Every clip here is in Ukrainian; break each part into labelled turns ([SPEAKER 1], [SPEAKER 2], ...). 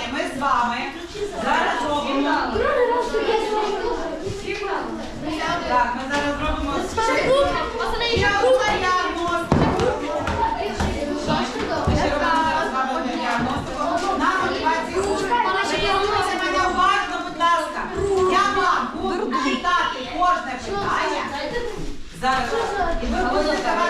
[SPEAKER 1] останнє. Ми з вами зараз робимо. Так, ми зараз робимо діагностику на мотивацію. Приділуйте мене уважно, будь ласка. Я вам буду читати кожне питання. Зараз. І ви будете давати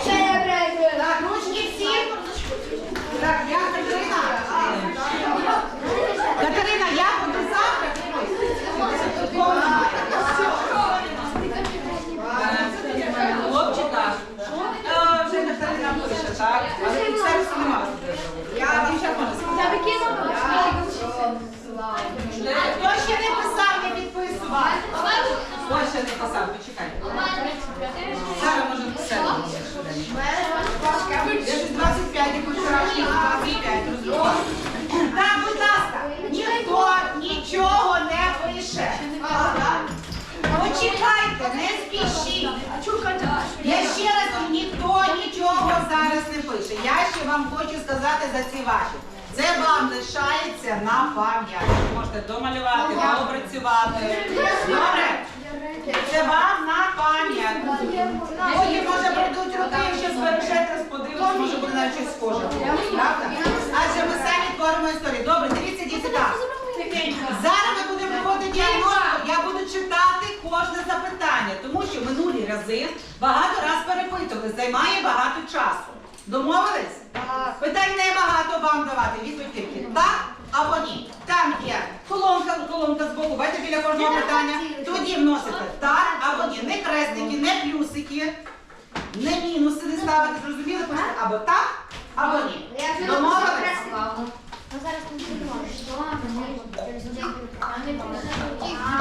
[SPEAKER 1] все? Так, ручки всі. Так, я Катерина. Катерина, я буду завтра. Хлопчика. Е, Вже Катерина пише, так? Але фіксації немає. Я вам ще можу сказати. Хто ще не писав, не підписував? Писав, почекайте. Зараз можемо писати. Я ж 25, як вчорашній 25 роздрукував. Так, будь ласка, ніхто нічого не пише. Почекайте, не спішіть. Я ще раз ніхто нічого зараз не пише. Я ще вам хочу сказати за ці ваші. Це вам лишається на пам'ять. Можете домалювати, доопрацювати. Добре? Це вам на пам'ять. Потім може прийдуть роки, якщо збережете, подивитися, може буде навіть щось схоже. Правда? Адже ми самі творимо історію. Добре, дивіться, діти, так. Зараз ми будемо проводити діагностику. Я буду читати кожне запитання, тому що минулі рази багато раз перепитували, займає багато часу. Домовились? Питань небагато вам давати. Відповідь тільки так або ні. Там є колонка, колонка з боку, бачите біля кожного питання. Тоді вносите так або ні. Не хрестики, не плюсики, не мінуси не ставити. Зрозуміли? Або так, або ні. Домовились?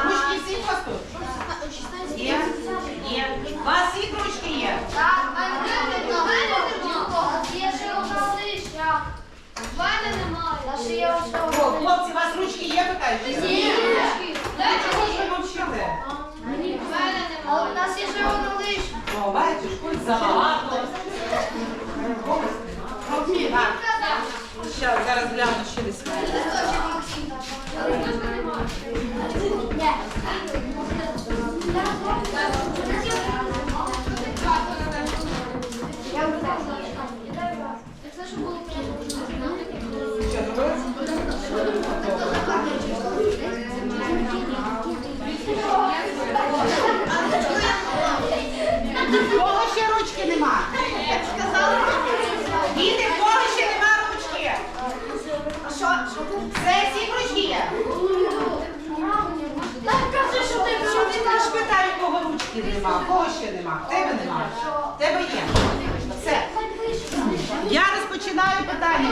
[SPEAKER 1] Ручки всі постуть? Є? Є. У вас всі ручки є? Так, О, хлопці, у вас ручки є, питають? Чого ж
[SPEAKER 2] в нас є ще одна лишня.
[SPEAKER 1] О, бачиш, хоч забагато. Зараз гляну ручки нема, кого нема? Тебе нема? Тебе є. Все. Я розпочинаю питання